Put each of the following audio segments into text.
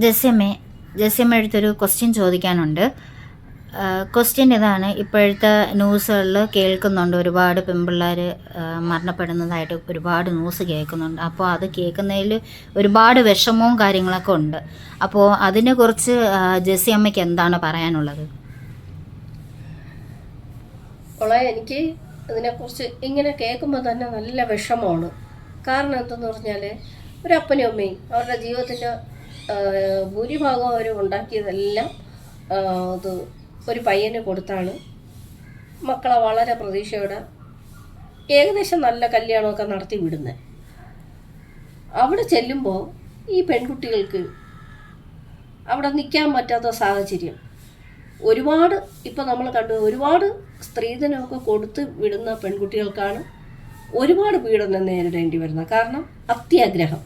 ജസ്യമ്മേ ജസ്യമ്മ അടുത്തൊരു ക്വസ്റ്റ്യൻ ചോദിക്കാനുണ്ട് ക്വസ്റ്റ്യൻ ഇതാണ്. ഇപ്പോഴത്തെ ന്യൂസുകളിൽ കേൾക്കുന്നുണ്ട് ഒരുപാട് പെൺപിള്ളേർ മരണപ്പെടുന്നതായിട്ട് ഒരുപാട് ന്യൂസ് കേൾക്കുന്നുണ്ട്. അപ്പോൾ അത് കേൾക്കുന്നതിൽ ഒരുപാട് വിഷമവും കാര്യങ്ങളൊക്കെ ഉണ്ട്. അപ്പോൾ അതിനെക്കുറിച്ച് ജെസ്സി അമ്മയ്ക്ക് എന്താണ് പറയാനുള്ളത്? എനിക്ക് ഇതിനെക്കുറിച്ച് ഇങ്ങനെ കേൾക്കുമ്പോൾ തന്നെ നല്ല വിഷമമാണ്. കാരണം എന്തെന്ന് പറഞ്ഞാൽ ഒരു അപ്പനും അമ്മയും അവരുടെ ജീവിതത്തിന്റെ ഭൂരിഭാഗം അവർ ഉണ്ടാക്കിയതെല്ലാം അത് ഒരു പയ്യന് കൊടുത്താണ്. മക്കളെ വളരെ പ്രതീക്ഷയോടെ ഏകദേശം നല്ല കല്യാണമൊക്കെ നടത്തി വിടുന്നത് അവിടെ ചെല്ലുമ്പോൾ ഈ പെൺകുട്ടികൾക്ക് അവിടെ നിൽക്കാൻ പറ്റാത്ത സാഹചര്യം. ഒരുപാട് ഇപ്പം നമ്മൾ കണ്ടു ഒരുപാട് സ്ത്രീധനമൊക്കെ കൊടുത്ത് വിടുന്ന പെൺകുട്ടികൾക്കാണ് ഒരുപാട് പീഡനം നേരിടേണ്ടി വരുന്നത്. കാരണം അത്യാഗ്രഹം.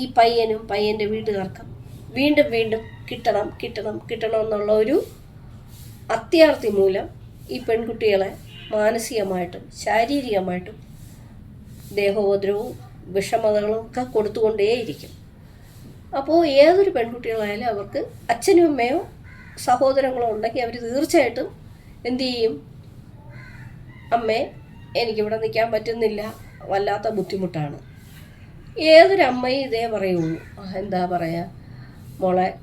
ഈ പയ്യനും പയ്യന്റെ വീട്ടുകാർക്കും വീണ്ടും വീണ്ടും കിട്ടണം കിട്ടണം കിട്ടണം എന്നുള്ള ഒരു അത്യാർത്തി മൂലം ഈ പെൺകുട്ടികളെ മാനസികമായിട്ടും ശാരീരികമായിട്ടും ദേഹോപദ്രവവും വിഷമതകളും ഒക്കെ കൊടുത്തുകൊണ്ടേയിരിക്കും. അപ്പോൾ ഏതൊരു പെൺകുട്ടികളായാലും അവർക്ക് അച്ഛനും അമ്മയോ സഹോദരങ്ങളോ ഉണ്ടെങ്കിൽ അവർ തീർച്ചയായിട്ടും എന്തു ചെയ്യും? അമ്മേ എനിക്കിവിടെ നിൽക്കാൻ പറ്റുന്നില്ല വല്ലാത്ത ബുദ്ധിമുട്ടാണ്. ഏതൊരു അമ്മയും ഇതേ പറയുള്ളൂ. എന്താ പറയുക മോളെ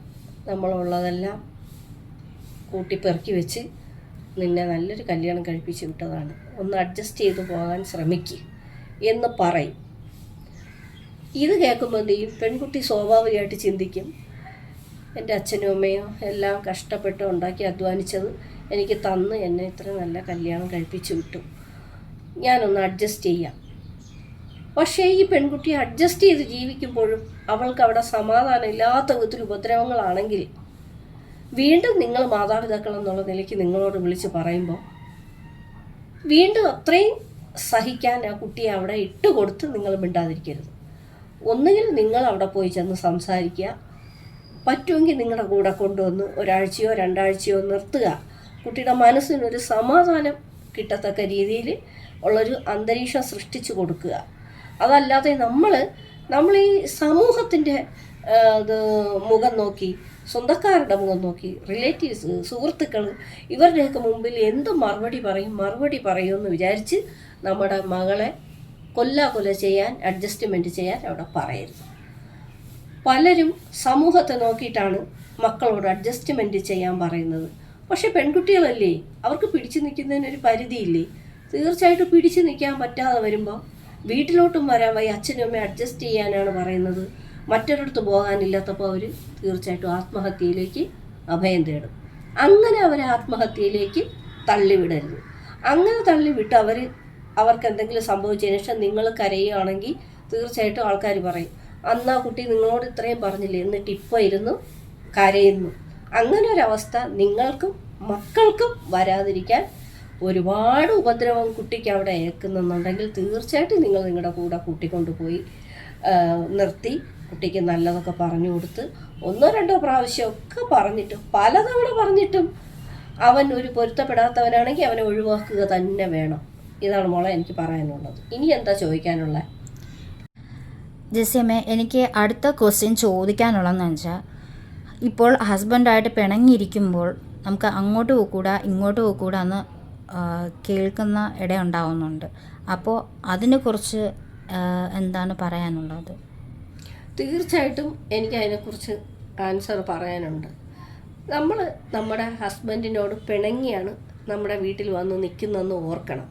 നമ്മളുള്ളതെല്ലാം കൂട്ടിപ്പെറുക്കി വെച്ച് നിന്നെ നല്ലൊരു കല്യാണം കഴിപ്പിച്ച് വിട്ടതാണ്. ഒന്ന് അഡ്ജസ്റ്റ് ചെയ്ത് പോകാൻ ശ്രമിക്കുക എന്ന് പറയും. ഇത് കേൾക്കുമ്പോൾ നീ പെൺകുട്ടി സ്വാഭാവികമായിട്ട് ചിന്തിക്കും. എന്റെ അച്ഛനും അമ്മയും എല്ലാം കഷ്ടപ്പെട്ട് ഉണ്ടാക്കി അധ്വാനിച്ചത് എനിക്ക് തന്ന് എന്നെ ഇത്ര നല്ല കല്യാണം കഴിപ്പിച്ച് വിട്ടു. ഞാനൊന്ന് അഡ്ജസ്റ്റ് ചെയ്യാം. പക്ഷേ ഈ പെൺകുട്ടി അഡ്ജസ്റ്റ് ചെയ്ത് ജീവിക്കുമ്പോഴും അവൾക്ക് അവിടെ സമാധാനം ഇല്ലാത്ത വിധത്തിൽ ഉപദ്രവങ്ങളാണെങ്കിൽ വീണ്ടും നിങ്ങൾ മാതാപിതാക്കൾ എന്നുള്ള നിലയ്ക്ക് നിങ്ങളോട് വിളിച്ച് പറയുമ്പോൾ വീണ്ടും അത്രയും സഹിക്കാൻ ആ കുട്ടിയെ അവിടെ ഇട്ട് കൊടുത്ത് നിങ്ങൾ മിണ്ടാതിരിക്കരുത്. ഒന്നുകിൽ നിങ്ങൾ അവിടെ പോയി ചെന്ന് സംസാരിക്കുക. പറ്റുമെങ്കിൽ നിങ്ങളുടെ കൂടെ കൊണ്ടുവന്ന് ഒരാഴ്ചയോ രണ്ടാഴ്ചയോ നിർത്തുക. കുട്ടിയുടെ മനസ്സിനൊരു സമാധാനം കിട്ടത്തക്ക രീതിയിൽ ഉള്ളൊരു അന്തരീക്ഷം സൃഷ്ടിച്ചു കൊടുക്കുക. അതല്ലാതെ നമ്മൾ നമ്മൾ ഈ സമൂഹത്തിന്റെ ഇത് മുഖം നോക്കി സ്വന്തക്കാരുടെ മുഖം നോക്കി റിലേറ്റീവ്സ് സുഹൃത്തുക്കൾ ഇവരുടെയൊക്കെ മുമ്പിൽ എന്ത് മറുപടി പറയും മറുപടി പറയുമെന്ന് വിചാരിച്ച് നമ്മുടെ മകളെ കൊല്ലാ കൊല ചെയ്യാൻ അഡ്ജസ്റ്റ്മെന്റ് ചെയ്യാൻ അവിടെ പറയരുത്. പലരും സമൂഹത്തെ നോക്കിയിട്ടാണ് മക്കളോട് അഡ്ജസ്റ്റ്മെന്റ് ചെയ്യാൻ പറയുന്നത്. പക്ഷേ പെൺകുട്ടികളല്ലേ? അവർക്ക് പിടിച്ചു നിൽക്കുന്നതിനൊരു പരിധിയില്ലേ? തീർച്ചയായിട്ടും പിടിച്ചു നിൽക്കാൻ പറ്റാതെ വരുമ്പോൾ വീട്ടിലോട്ടും വരാൻ വയ്യ. അച്ഛനും അമ്മയും അഡ്ജസ്റ്റ് ചെയ്യാനാണ് പറയുന്നത്. മറ്റൊരിടത്ത് പോകാനില്ലാത്തപ്പോൾ അവർ തീർച്ചയായിട്ടും ആത്മഹത്യയിലേക്ക് അഭയം തേടും. അങ്ങനെ അവരെ ആത്മഹത്യയിലേക്ക് തള്ളിവിടരുത്. അങ്ങനെ തള്ളിവിട്ട് അവർ അവർക്ക് എന്തെങ്കിലും സംഭവിച്ചതിന് ശേഷം നിങ്ങൾ കരയുകയാണെങ്കിൽ തീർച്ചയായിട്ടും ആൾക്കാർ പറയും അന്ന് കുട്ടി നിങ്ങളോട് ഇത്രയും പറഞ്ഞില്ലേ? എന്നിട്ട് ഇപ്പോൾ ഇരുന്നു കരയുന്നു. അങ്ങനെ ഒരവസ്ഥ നിങ്ങൾക്കും മക്കൾക്കും വരാതിരിക്കാൻ ഒരുപാട് ഉപദ്രവം കുട്ടിക്ക് അവിടെ ഏൽക്കുന്നുണ്ടെങ്കിൽ തീർച്ചയായിട്ടും നിങ്ങൾ നിങ്ങളുടെ കൂടെ കൂട്ടിക്കൊണ്ടുപോയി പോയി നിർത്തി. കുട്ടിക്ക് നല്ലതൊക്കെ പറഞ്ഞു കൊടുത്ത് ഒന്നോ രണ്ടോ പ്രാവശ്യമൊക്കെ പറഞ്ഞിട്ടും പലതവണ പറഞ്ഞിട്ടും അവൻ ഒരു പൊരുത്തപ്പെടാത്തവനാണെങ്കിൽ അവനെ ഒഴിവാക്കുക തന്നെ വേണം. ഇതാണ് മോളെ എനിക്ക് പറയാനുള്ളത്. ഇനി എന്താ ചോദിക്കാനുള്ളത് ജെസ്സിയമ്മ എനിക്ക് അടുത്ത ക്വസ്റ്റ്യൻ ചോദിക്കാനുള്ളതെന്ന് വെച്ചാൽ ഇപ്പോൾ ഹസ്ബൻഡായിട്ട് പിണങ്ങിയിരിക്കുമ്പോൾ നമുക്ക് അങ്ങോട്ട് പോക്കൂടാ ഇങ്ങോട്ട് പോക്കൂടാ എന്ന് കേൾക്കുന്ന ഇടയുണ്ടാവുന്നുണ്ട് അപ്പോൾ അതിനെക്കുറിച്ച് എന്താണ് പറയാനുള്ളത്? തീർച്ചയായിട്ടും എനിക്ക് അതിനെക്കുറിച്ച് ആൻസർ പറയാനുണ്ട്. നമ്മൾ നമ്മുടെ ഹസ്ബൻഡിനോട് പിണങ്ങിയാണ് നമ്മുടെ വീട്ടിൽ വന്ന് നിൽക്കുന്നതെന്ന് ഓർക്കണം.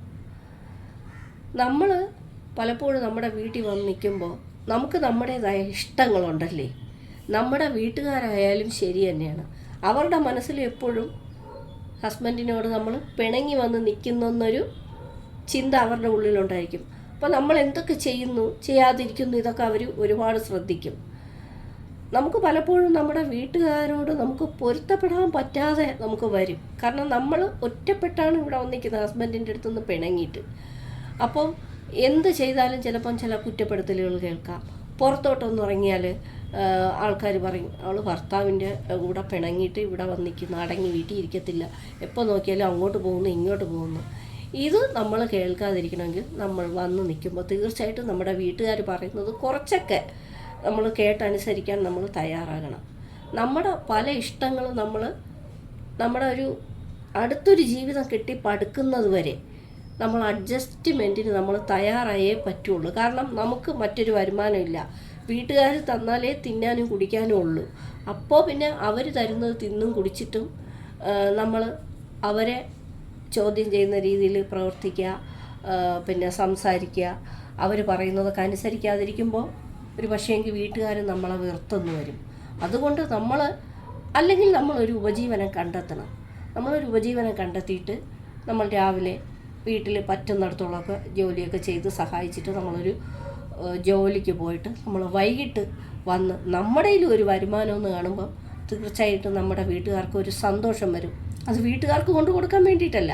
നമ്മൾ പലപ്പോഴും നമ്മുടെ വീട്ടിൽ വന്ന് നിൽക്കുമ്പോൾ നമുക്ക് നമ്മുടേതായ ഇഷ്ടങ്ങളുണ്ടല്ലേ? നമ്മുടെ വീട്ടുകാരായാലും ശരി തന്നെയാണ്. അവരുടെ മനസ്സിൽ എപ്പോഴും ഹസ്ബൻഡിനോട് നമ്മൾ പിണങ്ങി വന്ന് നിൽക്കുന്നൊരു ചിന്ത അവരുടെ ഉള്ളിലുണ്ടായിരിക്കും. അപ്പോൾ നമ്മൾ എന്തൊക്കെ ചെയ്യുന്നു ചെയ്യാതിരിക്കുന്നു ഇതൊക്കെ അവർ ഒരുപാട് ശ്രദ്ധിക്കും. നമുക്ക് പലപ്പോഴും നമ്മുടെ വീട്ടുകാരോട് നമുക്ക് പൊരുത്തപ്പെടാൻ പറ്റാതെ നമുക്ക് വരും. കാരണം നമ്മൾ ഒറ്റപ്പെട്ടാണ് ഇവിടെ വന്നിരിക്കുന്നത് ഹസ്ബൻഡിന്റെ അടുത്തുനിന്ന് പിണങ്ങിയിട്ട്. അപ്പം എന്ത് ചെയ്താലും ചിലപ്പം ചില കുറ്റപ്പെടുത്തലുകൾ കേൾക്കാം. പുറത്തോട്ടൊന്ന് ഇറങ്ങിയാൽ ആൾക്കാർ പറയും അവൾ ഭർത്താവിന്റെ കൂടെ പിണങ്ങിയിട്ട് ഇവിടെ വന്നിരിക്കുന്നു അടങ്ങി വീട്ടിൽ ഇരിക്കത്തില്ല. എപ്പോൾ നോക്കിയാലും അങ്ങോട്ട് പോകുന്നു ഇങ്ങോട്ട് പോകുന്നു. ഇത് നമ്മൾ കേൾക്കാതിരിക്കണമെങ്കിൽ നമ്മൾ വന്ന് നിൽക്കുമ്പോൾ തീർച്ചയായിട്ടും നമ്മുടെ വീട്ടുകാർ പറയുന്നത് കുറച്ചൊക്കെ നമ്മൾ കേട്ടനുസരിക്കാൻ നമ്മൾ തയ്യാറാകണം. നമ്മുടെ പല ഇഷ്ടങ്ങളും നമ്മൾ നമ്മുടെ ഒരു അടുത്തൊരു ജീവിതം കിട്ടി പടുക്കുന്നത് വരെ നമ്മൾ അഡ്ജസ്റ്റ്മെന്റിന് നമ്മൾ തയ്യാറായേ പറ്റുള്ളൂ. കാരണം നമുക്ക് മറ്റൊരു വരുമാനമില്ല വീട്ടുകാർ തന്നാലേ തിന്നാനും കുടിക്കാനും ഉള്ളൂ. അപ്പോൾ പിന്നെ അവർ തരുന്നത് തിന്നും കുടിച്ചിട്ടും നമ്മൾ അവരെ ചോദ്യം ചെയ്യുന്ന രീതിയിൽ പ്രവർത്തിക്കുക പിന്നെ സംസാരിക്കുക. അവർ പറയുന്നതൊക്കെ അനുസരിക്കാതിരിക്കുമ്പോൾ ഒരു പക്ഷേ എങ്കിൽ വീട്ടുകാർ നമ്മളെ വെറുത്തെന്ന് വരും. അതുകൊണ്ട് നമ്മൾ അല്ലെങ്കിൽ നമ്മളൊരു ഉപജീവനം കണ്ടെത്തണം. നമ്മളൊരു ഉപജീവനം കണ്ടെത്തിയിട്ട് നമ്മൾ രാവിലെ വീട്ടിൽ പറ്റുന്നിടത്തോളമൊക്കെ ജോലിയൊക്കെ ചെയ്ത് സഹായിച്ചിട്ട് നമ്മളൊരു ജോലിക്ക് പോയിട്ട് നമ്മൾ വൈകിട്ട് വന്ന് നമ്മുടെ കയ്യിൽ ഒരു വരുമാനം എന്ന് കാണുമ്പോൾ തീർച്ചയായിട്ടും നമ്മുടെ വീട്ടുകാർക്ക് ഒരു സന്തോഷം വരും. അത് വീട്ടുകാർക്ക് കൊണ്ടു കൊടുക്കാൻ വേണ്ടിയിട്ടല്ല.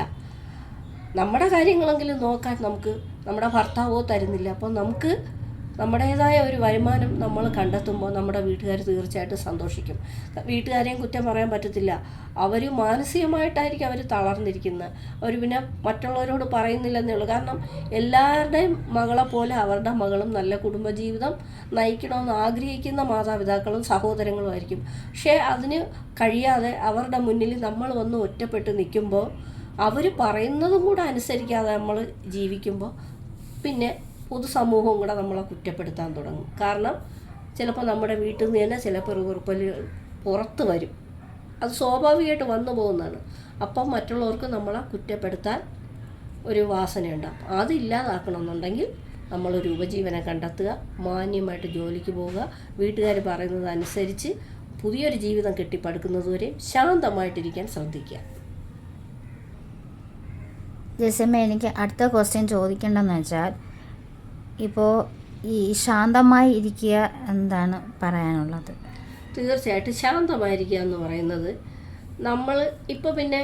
നമ്മുടെ കാര്യങ്ങളെങ്കിലും നോക്കാൻ നമുക്ക് നമ്മുടെ ഭർത്താവോ തരുന്നില്ല. അപ്പോൾ നമുക്ക് നമ്മുടേതായ ഒരു വരുമാനം നമ്മൾ കണ്ടെത്തുമ്പോൾ നമ്മുടെ വീട്ടുകാർ തീർച്ചയായിട്ടും സന്തോഷിക്കും. വീട്ടുകാരെയും കുറ്റം പറയാൻ പറ്റത്തില്ല. അവർ മാനസികമായിട്ടായിരിക്കും അവർ തളർന്നിരിക്കുന്നത്. അവർ പിന്നെ മറ്റുള്ളവരോട് പറയുന്നില്ലെന്നേ ഉള്ളൂ കാരണം എല്ലാവരുടെയും മകളെ പോലെ അവരുടെ മകളും നല്ല കുടുംബജീവിതം നയിക്കണമെന്ന് ആഗ്രഹിക്കുന്ന മാതാപിതാക്കളും സഹോദരങ്ങളും ആയിരിക്കും. പക്ഷേ അതിന് കഴിയാതെ അവരുടെ മുന്നിൽ നമ്മൾ വന്ന് ഒറ്റപ്പെട്ട് നിൽക്കുമ്പോൾ അവർ പറയുന്നതും കൂടെ അനുസരിക്കാതെ നമ്മൾ ജീവിക്കുമ്പോൾ പിന്നെ പൊതുസമൂഹവും കൂടെ നമ്മളെ കുറ്റപ്പെടുത്താൻ തുടങ്ങും. കാരണം ചിലപ്പോൾ നമ്മുടെ വീട്ടിൽ നിന്ന് തന്നെ ചിലപ്പോൾ റിവർപ്പൽ പുറത്ത് വരും. അത് സ്വാഭാവികമായിട്ട് വന്നു പോകുന്നതാണ്. അപ്പം മറ്റുള്ളവർക്ക് നമ്മളെ കുറ്റപ്പെടുത്താൻ ഒരു വാസനയുണ്ടാകും അത് ഇല്ലാതാക്കണമെന്നുണ്ടെങ്കിൽ നമ്മളൊരു ഉപജീവനം കണ്ടെത്തുക മാന്യമായിട്ട് ജോലിക്ക് പോവുക വീട്ടുകാർ പറയുന്നത് അനുസരിച്ച് പുതിയൊരു ജീവിതം കെട്ടിപ്പടുക്കുന്നതുവരെ ശാന്തമായിട്ടിരിക്കാൻ ശ്രദ്ധിക്കുക. ജസമ്മ എനിക്ക് അടുത്ത ക്വസ്റ്റ്യൻ ചോദിക്കേണ്ടതെന്ന് വെച്ചാൽ ഇപ്പോൾ ഈ ശാന്തമായി ഇരിക്കുക എന്താണ് പറയാനുള്ളത്? തീർച്ചയായിട്ടും ശാന്തമായിരിക്കുക എന്ന് പറയുന്നത് നമ്മൾ ഇപ്പോൾ പിന്നെ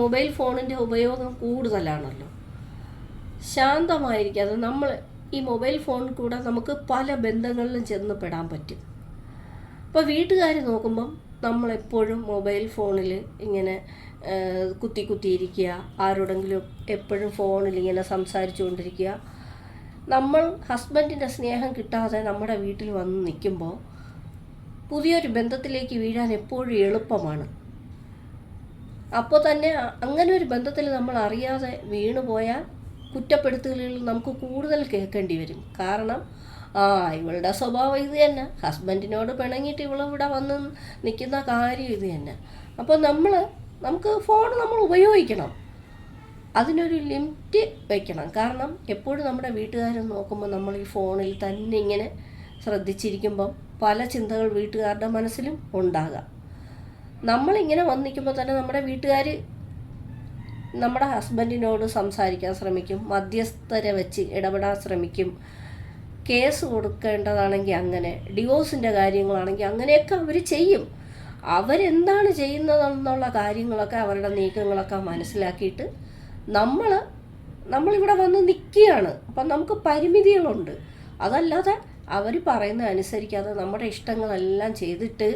മൊബൈൽ ഫോണിന്റെ ഉപയോഗം കൂടുതലാണല്ലോ. ശാന്തമായിരിക്കാതെ നമ്മൾ ഈ മൊബൈൽ ഫോൺ കൂടെ നമുക്ക് പല ബന്ധങ്ങളിലും ചെന്ന് പെടാൻ പറ്റും. ഇപ്പോൾ വീട്ടുകാർ നോക്കുമ്പം നമ്മളെപ്പോഴും മൊബൈൽ ഫോണിൽ ഇങ്ങനെ കുത്തി കുത്തിയിരിക്കുക ആരോടെങ്കിലും എപ്പോഴും ഫോണിൽ ഇങ്ങനെ സംസാരിച്ചുകൊണ്ടിരിക്കുക നമ്മൾ ഹസ്ബൻഡിന്റെ സ്നേഹം കിട്ടാതെ നമ്മുടെ വീട്ടിൽ വന്ന് നിൽക്കുമ്പോൾ പുതിയൊരു ബന്ധത്തിലേക്ക് വീഴാൻ എപ്പോഴും എളുപ്പമാണ്. അപ്പോൾ തന്നെ അങ്ങനെ ഒരു ബന്ധത്തിൽ നമ്മൾ അറിയാതെ വീണു പോയാൽ കുറ്റപ്പെടുത്തലുകൾ നമുക്ക് കൂടുതൽ കേൾക്കേണ്ടി വരും. കാരണം ആ ഇവളുടെ സ്വഭാവം ഇത് തന്നെ. ഹസ്ബൻഡിനോട് പിണങ്ങിയിട്ട് ഇവളിവിടെ വന്ന് നിൽക്കുന്ന കാര്യം ഇത് തന്നെ. അപ്പോൾ നമ്മൾ നമുക്ക് ഫോൺ നമ്മൾ ഉപയോഗിക്കണം. അതിനൊരു ലിമിറ്റ് വയ്ക്കണം കാരണം എപ്പോഴും നമ്മുടെ വീട്ടുകാർ നോക്കുമ്പോൾ നമ്മൾ ഈ ഫോണിൽ തന്നെ ഇങ്ങനെ ശ്രദ്ധിച്ചിരിക്കുമ്പം പല ചിന്തകൾ വീട്ടുകാരുടെ മനസ്സിലും ഉണ്ടാകാം. നമ്മളിങ്ങനെ വന്നിരിക്കുമ്പോൾ തന്നെ നമ്മുടെ വീട്ടുകാർ നമ്മുടെ ഹസ്ബൻഡിനോട് സംസാരിക്കാൻ ശ്രമിക്കും. മധ്യസ്ഥരെ വെച്ച് ഇടപെടാൻ ശ്രമിക്കും. കേസ് കൊടുക്കേണ്ടതാണെങ്കിൽ അങ്ങനെ ഡിവോഴ്സിന്റെ കാര്യങ്ങളാണെങ്കിൽ അങ്ങനെയൊക്കെ അവർ ചെയ്യും. അവരെന്താണ് ചെയ്യുന്നതെന്നുള്ള കാര്യങ്ങളൊക്കെ അവരുടെ നീക്കങ്ങളൊക്കെ മനസ്സിലാക്കിയിട്ട് നമ്മൾ നമ്മളിവിടെ വന്ന് നിൽക്കുകയാണ് അപ്പം നമുക്ക് പരിമിതികളുണ്ട്. അതല്ലാതെ അവർ പറയുന്നത് അനുസരിക്കാതെ നമ്മുടെ ഇഷ്ടങ്ങളെല്ലാം ചെയ്തിട്ട്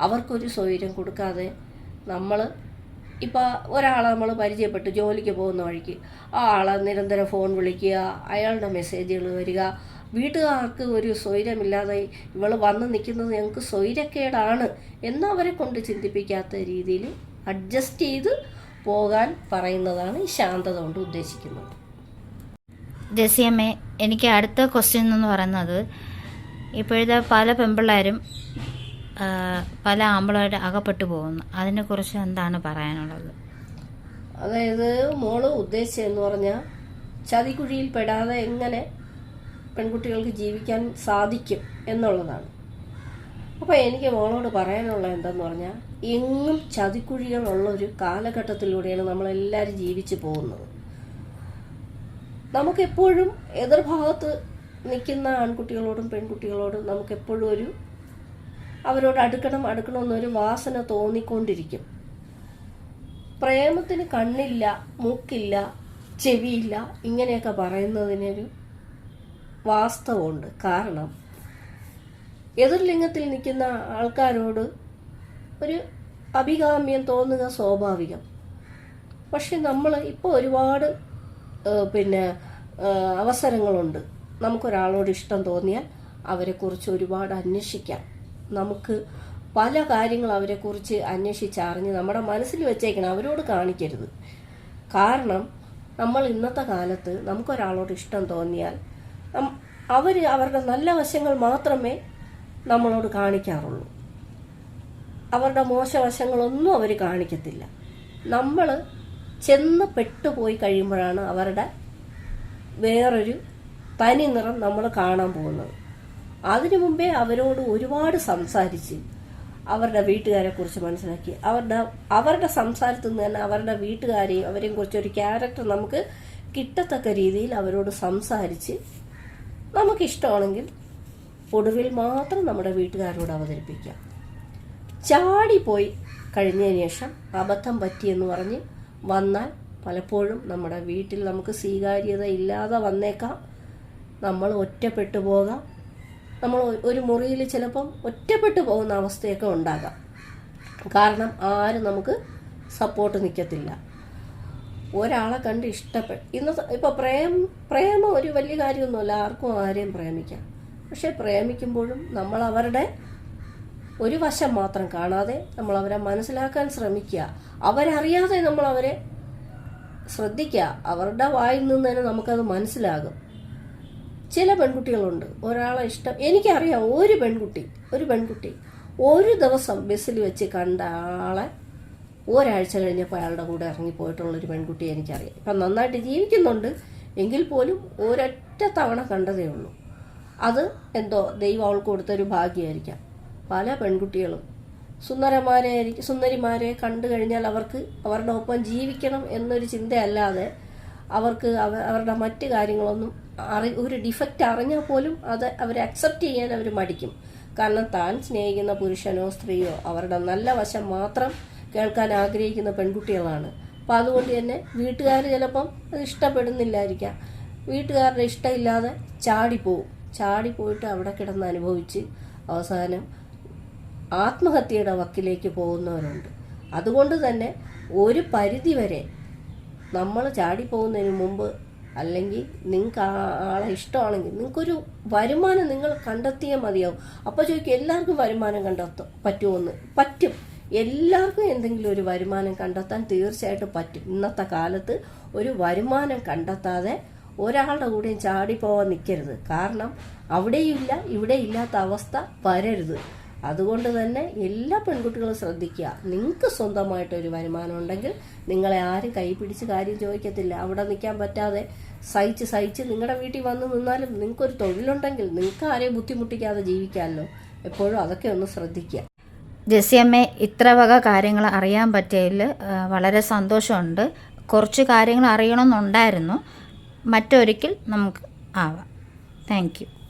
അവർക്കൊരു സൗകര്യം കൊടുക്കാതെ നമ്മൾ ഇപ്പോൾ ഒരാളെ നമ്മൾ പരിചയപ്പെട്ട് ജോലിക്ക് പോകുന്ന വഴിക്ക്. ആ ആളെ നിരന്തരം ഫോൺ വിളിക്കുക അയാളുടെ മെസ്സേജുകൾ വരിക. വീട്ടുകാർക്ക് ഒരു സ്വൈരമില്ലാതെ ഇവൾ വന്ന് നിൽക്കുന്നത് ഞങ്ങൾക്ക് സ്വൈരക്കേടാണ് എന്നവരെ കൊണ്ട് ചിന്തിപ്പിക്കാത്ത രീതിയിൽ അഡ്ജസ്റ്റ് ചെയ്ത് പോകാൻ പറയുന്നതാണ് ഈ ശാന്തത കൊണ്ട് ഉദ്ദേശിക്കുന്നത്. ജസിയമ്മേ എനിക്ക് അടുത്ത ക്വസ്റ്റ്യൻ എന്ന് പറയുന്നത് ഇപ്പോഴത്തെ പല പെമ്പിള്ളേരും പല ആമ്പിളായിട്ട് അകപ്പെട്ടു പോകുന്നു. അതിനെക്കുറിച്ച് എന്താണ് പറയാനുള്ളത്? അതായത് മോൾ ഉദ്ദേശിച്ചതെന്ന് പറഞ്ഞാൽ ചതിക്കുഴിയിൽ പെടാതെ എങ്ങനെ പെൺകുട്ടികൾക്ക് ജീവിക്കാൻ സാധിക്കും എന്നുള്ളതാണ്. അപ്പോൾ എനിക്ക് മോളോട് പറയാനുള്ള എന്തെന്ന് പറഞ്ഞാൽ എങ്ങും ചതിക്കുഴികളുള്ള ഒരു കാലഘട്ടത്തിലൂടെയാണ് നമ്മളെല്ലാവരും ജീവിച്ച് പോകുന്നത്. നമുക്കെപ്പോഴും എതിർഭാഗത്ത് നിൽക്കുന്ന ആൺകുട്ടികളോടും പെൺകുട്ടികളോടും നമുക്കെപ്പോഴും ഒരു അവരോട് അടുക്കണം അടുക്കണം എന്നൊരു വാസന തോന്നിക്കൊണ്ടിരിക്കും. പ്രേമത്തിന് കണ്ണില്ല മൂക്കില്ല ചെവിയില്ല ഇങ്ങനെയൊക്കെ പറയുന്നതിനൊരു വാസ്തവമുണ്ട്. കാരണം എതിർലിംഗത്തിൽ നിൽക്കുന്ന ആൾക്കാരോട് ഒരു അഭികാമ്യം തോന്നുക സ്വാഭാവികം. പക്ഷെ നമ്മൾ ഇപ്പോൾ ഒരുപാട് പിന്നെ അവസരങ്ങളുണ്ട്. നമുക്കൊരാളോട് ഇഷ്ടം തോന്നിയാൽ അവരെക്കുറിച്ച് ഒരുപാട് അന്വേഷിക്കാം. നമുക്ക് പല കാര്യങ്ങൾ അവരെക്കുറിച്ച് അന്വേഷിച്ചറിഞ്ഞ് നമ്മുടെ മനസ്സിൽ വെച്ചേക്കണം അവരോട് കാണിക്കരുത്. കാരണം നമ്മൾ ഇന്നത്തെ കാലത്ത് നമുക്കൊരാളോട് ഇഷ്ടം തോന്നിയാൽ അവർ അവരുടെ നല്ല വശങ്ങൾ മാത്രമേ നമ്മളോട് കാണിക്കാറുള്ളൂ. അവരുടെ മോശവശങ്ങളൊന്നും അവർ കാണിക്കത്തില്ല. നമ്മൾ ചെന്ന് പെട്ടുപോയി കഴിയുമ്പോഴാണ് അവരുടെ വേറൊരു തനി നിറം നമ്മൾ കാണാൻ പോകുന്നത്. അതിനു മുമ്പേ അവരോട് ഒരുപാട് സംസാരിച്ച് അവരുടെ വീട്ടുകാരെ കുറിച്ച് മനസ്സിലാക്കി. അവരുടെ അവരുടെ സംസാരത്തിൽ നിന്ന് തന്നെ അവരുടെ വീട്ടുകാരെയും അവരെയും കുറിച്ച് ഒരു ക്യാരക്ടർ നമുക്ക് കിട്ടത്തക്ക രീതിയിൽ അവരോട് സംസാരിച്ച് നമുക്കിഷ്ടമാണെങ്കിൽ ഒടുവിൽ മാത്രം നമ്മുടെ വീട്ടുകാരോട് അവതരിപ്പിക്കാം ചാടിപ്പോയി കഴിഞ്ഞതിന് ശേഷം അബദ്ധം പറ്റിയെന്ന് പറഞ്ഞ് വന്നാൽ പലപ്പോഴും നമ്മുടെ വീട്ടിൽ നമുക്ക് സ്വീകാര്യത ഇല്ലാതെ വന്നേക്കാം. നമ്മൾ ഒറ്റപ്പെട്ടു പോകാം. നമ്മൾ ഒരു മുറിയിൽ ചിലപ്പം ഒറ്റപ്പെട്ടു പോകുന്ന അവസ്ഥയൊക്കെ ഉണ്ടാകാം. കാരണം ആരും നമുക്ക് സപ്പോർട്ട് നിൽക്കത്തില്ല. ഒരാളെ കണ്ട് ഇഷ്ടപ്പെട്ട ഇന്നത്തെ ഇപ്പോൾ പ്രേം പ്രേമം ഒരു വലിയ കാര്യമൊന്നുമല്ല. ആർക്കും ആരെയും പ്രേമിക്കാം. പക്ഷെ പ്രേമിക്കുമ്പോഴും നമ്മൾ അവരുടെ ഒരു വശം മാത്രം കാണാതെ നമ്മൾ അവരെ മനസ്സിലാക്കാൻ ശ്രമിക്കുക. അവരറിയാതെ നമ്മൾ അവരെ ശ്രദ്ധിക്കുക. അവരുടെ വായിൽ നിന്ന് തന്നെ നമുക്കത് മനസ്സിലാകും. ചില പെൺകുട്ടികളുണ്ട്. ഒരാളെ ഇഷ്ടം. എനിക്കറിയാം ഒരു പെൺകുട്ടി ഒരു പെൺകുട്ടി ഒരു ദിവസം ബസ്സിൽ വെച്ച് കണ്ട ആളെ ഒരാഴ്ച കഴിഞ്ഞപ്പോൾ അയാളുടെ കൂടെ ഇറങ്ങിപ്പോയിട്ടുള്ളൊരു പെൺകുട്ടിയെ എനിക്കറിയാം. ഇപ്പം നന്നായിട്ട് ജീവിക്കുന്നുണ്ട്. എങ്കിൽ പോലും ഒരൊറ്റ തവണ കണ്ടതേ ഉള്ളൂ. അത് എന്തോ ദൈവം അവൾക്ക് കൊടുത്തൊരു ഭാഗ്യമായിരിക്കാം. പല പെൺകുട്ടികളും സുന്ദരന്മാരെ ആയിരിക്കും- സുന്ദരിമാരെ കണ്ടു കഴിഞ്ഞാൽ അവർക്ക് അവരുടെ ഒപ്പം ജീവിക്കണം എന്നൊരു ചിന്തയല്ലാതെ അവർക്ക് അവരുടെ മറ്റു കാര്യങ്ങളൊന്നും അറി ഒരു ഡിഫക്റ്റ് അറിഞ്ഞാൽ പോലും അത് അവരെ അക്സെപ്റ്റ് ചെയ്യാൻ അവർ മടിക്കും. കാരണം താൻ സ്നേഹിക്കുന്ന പുരുഷനോ സ്ത്രീയോ അവരുടെ നല്ല വശം മാത്രം കേൾക്കാൻ ആഗ്രഹിക്കുന്ന പെൺകുട്ടികളാണ്. അപ്പം അതുകൊണ്ട് തന്നെ വീട്ടുകാർ ചിലപ്പം അത് ഇഷ്ടപ്പെടുന്നില്ലായിരിക്കാം. വീട്ടുകാരുടെ ഇഷ്ടമില്ലാതെ ചാടിപ്പോവും. ചാടിപ്പോയിട്ട് അവിടെ കിടന്ന് അനുഭവിച്ച് അവസാനം ആത്മഹത്യയുടെ വക്കിലേക്ക് പോകുന്നവരുണ്ട്. അതുകൊണ്ട് തന്നെ ഒരു പരിധി വരെ നമ്മൾ ചാടിപ്പോകുന്നതിന് മുമ്പ് അല്ലെങ്കിൽ നിങ്ങൾക്ക് ആളെ ഇഷ്ടമാണെങ്കിൽ നിങ്ങൾക്കൊരു വരുമാനം നിങ്ങൾ കണ്ടെത്തിയാൽ മതിയാവും. അപ്പോൾ ചോദിക്കും എല്ലാവർക്കും വരുമാനം കണ്ടെത്തും പറ്റുമെന്ന്? പറ്റും. എല്ലാവർക്കും എന്തെങ്കിലും ഒരു വരുമാനം കണ്ടെത്താൻ തീർച്ചയായിട്ടും പറ്റും. ഇന്നത്തെ കാലത്ത് ഒരു വരുമാനം കണ്ടെത്താതെ ഒരാളുടെ കൂടെയും ചാടിപ്പോവാൻ നിൽക്കരുത് കാരണം അവിടെയില്ല ഇവിടെ ഇല്ലാത്ത അവസ്ഥ വരരുത്. അതുകൊണ്ട് തന്നെ എല്ലാ പെൺകുട്ടികളും ശ്രദ്ധിക്കുക. നിങ്ങൾക്ക് സ്വന്തമായിട്ടൊരു വരുമാനം ഉണ്ടെങ്കിൽ നിങ്ങളെ ആരും കൈ പിടിച്ച് കാര്യം ചോദിക്കത്തില്ല. അവിടെ നിൽക്കാൻ പറ്റാതെ സഹിച്ച് സഹിച്ച് നിങ്ങളുടെ വീട്ടിൽ വന്നു നിന്നാലും നിങ്ങൾക്കൊരു തൊഴിലുണ്ടെങ്കിൽ നിങ്ങൾക്ക് ആരെയും ബുദ്ധിമുട്ടിക്കാതെ ജീവിക്കാമല്ലോ. എപ്പോഴും അതൊക്കെ ഒന്ന് ശ്രദ്ധിക്കുക. ജെസ്സിയമ്മ ഇത്ര വക കാര്യങ്ങൾ അറിയാൻ പറ്റിയതിൽ വളരെ സന്തോഷമുണ്ട്. കുറച്ച് കാര്യങ്ങൾ അറിയണമെന്നുണ്ടായിരുന്നു. മറ്റൊരിക്കൽ നമുക്ക് ആവാം. താങ്ക്